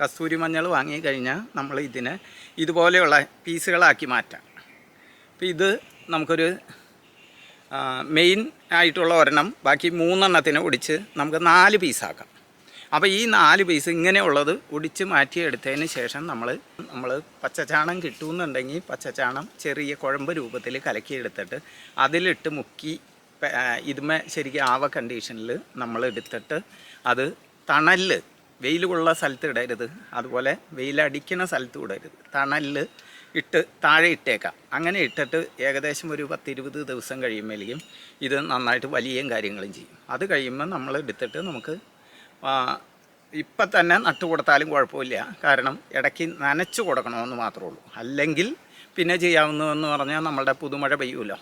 കസ്തൂരി മഞ്ഞൾ വാങ്ങി കഴിഞ്ഞാൽ നമ്മൾ ഇതിനെ ഇതുപോലെയുള്ള പീസുകളാക്കി മാറ്റാം. അപ്പോൾ ഇത് നമുക്കൊരു മെയിൻ ആയിട്ടുള്ള ഒരെണ്ണം ബാക്കി മൂന്നെണ്ണത്തിന് ഒടിച്ച് നമുക്ക് നാല് പീസാക്കാം അപ്പോൾ ഈ നാല് പീസ് ഇങ്ങനെയുള്ളത് ഒടിച്ച് മാറ്റിയെടുത്തതിന് ശേഷം നമ്മൾ നമ്മൾ പച്ചച്ചാണം കിട്ടുമെന്നുണ്ടെങ്കിൽ പച്ചച്ചാണം ചെറിയ കുഴമ്പ് രൂപത്തിൽ കലക്കിയെടുത്തിട്ട് അതിലിട്ട് മുക്കി ഇതുമേ ശരിക്കും ആവ കണ്ടീഷനിൽ നമ്മൾ എടുത്തിട്ട് അത് തണലിൽ വെയിലുള്ള സ്ഥലത്ത് ഇടരുത്. അതുപോലെ വെയിലടിക്കുന്ന സ്ഥലത്ത് ഇടരുത്. തണലിൽ ഇട്ട് താഴെ ഇട്ടേക്കാം. അങ്ങനെ ഇട്ടിട്ട് ഏകദേശം ഒരു പത്തിരുപത് ദിവസം കഴിയുമ്പോഴേക്കും ഇത് നന്നായിട്ട് വലിയ കാര്യങ്ങളും ചെയ്യും. അത് കഴിയുമ്പോൾ നമ്മൾ എടുത്തിട്ട് നമുക്ക് ഇപ്പം തന്നെ നട്ടു കൊടുത്താലും കുഴപ്പമില്ല. കാരണം ഇടയ്ക്ക് നനച്ച് കൊടുക്കണമെന്ന് മാത്രമേ ഉള്ളൂ. അല്ലെങ്കിൽ പിന്നെ ചെയ്യാവുന്നതെന്ന് പറഞ്ഞാൽ നമ്മളുടെ പുതുമഴ പെയ്യുമല്ലോ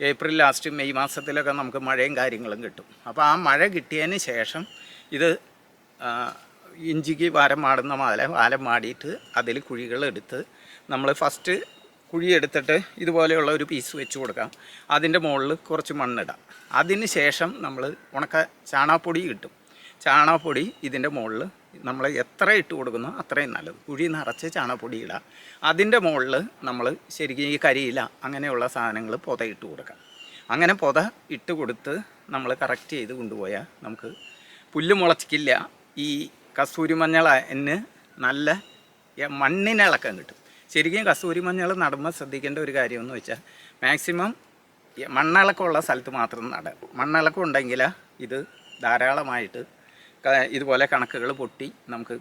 ഏപ്രിൽ ലാസ്റ്റ് മെയ് മാസത്തിലൊക്കെ നമുക്ക് മഴയും കാര്യങ്ങളും കിട്ടും. അപ്പോൾ ആ മഴ കിട്ടിയതിന് ശേഷം ഇത് ഇഞ്ചിക്ക് വാരം മാടുന്ന മാല വാരം മാടിയിട്ട് അതിൽ കുഴികളെടുത്ത് നമ്മൾ ഫസ്റ്റ് കുഴി എടുത്തിട്ട് ഇതുപോലെയുള്ള ഒരു പീസ് വെച്ച് കൊടുക്കാം. അതിന്റെ മുകളിൽ കുറച്ച് മണ്ണിടാം. അതിന് ശേഷം നമ്മൾ ഉണക്ക ചാണാപ്പൊടി കിട്ടും ചാണാപ്പൊടി ഇതിന്റെ മുകളിൽ നമ്മൾ എത്ര ഇട്ട് കൊടുക്കുന്നോ അത്രയും നല്ലത്. കുഴി നിറച്ച് ചാണാപ്പൊടി ഇടാം. അതിന്റെ മുകളിൽ നമ്മൾ ശരിക്കും ഈ കരിയില അങ്ങനെയുള്ള സാധനങ്ങൾ പുത ഇട്ട് കൊടുക്കാം. അങ്ങനെ പുത ഇട്ട് കൊടുത്ത് നമ്മൾ കറക്റ്റ് ചെയ്ത് കൊണ്ടുപോയാൽ നമുക്ക് പുല്ല് മുളച്ചിക്കില്ല ഈ കസ്തൂരി മഞ്ഞളിന് നല്ല എ- മണ്ണിനിളക്കം കിട്ടും. ശരിക്കും കസ്തൂരി മഞ്ഞൾ നടുമ്പോൾ ശ്രദ്ധിക്കേണ്ട ഒരു കാര്യമെന്ന് വെച്ചാൽ മാക്സിമം മണ്ണിളക്കമുള്ള സ്ഥലത്ത് മാത്രം നട മണ്ണിളക്കം ഉണ്ടെങ്കിൽ ഇത് ധാരാളമായിട്ട് ഇതുപോലെ കണക്കുകൾ പൊട്ടി നമുക്ക്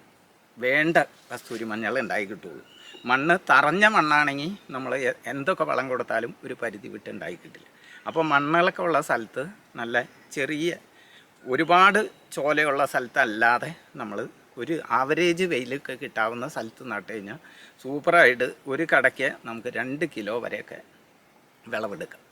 വേണ്ട കസ്തൂരി മഞ്ഞൾ ഉണ്ടായി കിട്ടുള്ളൂ. മണ്ണ് തറഞ്ഞ മണ്ണാണെങ്കിൽ നമ്മൾ എന്തൊക്കെ വളം കൊടുത്താലും ഒരു പരിധി വിട്ട് ഉണ്ടായി കിട്ടില്ല. അപ്പോൾ മണ്ണിളക്കമുള്ള സ്ഥലത്ത് നല്ല ചെറിയ ഒരുപാട് ചോലയുള്ള സ്ഥലത്തല്ലാതെ നമ്മൾ ഒരു ആവറേജ് വെയിലൊക്കെ കിട്ടാവുന്ന സ്ഥലത്ത് നട്ട് കഴിഞ്ഞാൽ സൂപ്പറായിട്ട് ഒരു കടയ്ക്ക് നമുക്ക് രണ്ട് കിലോ വരെയൊക്കെ വിളവെടുക്കാം.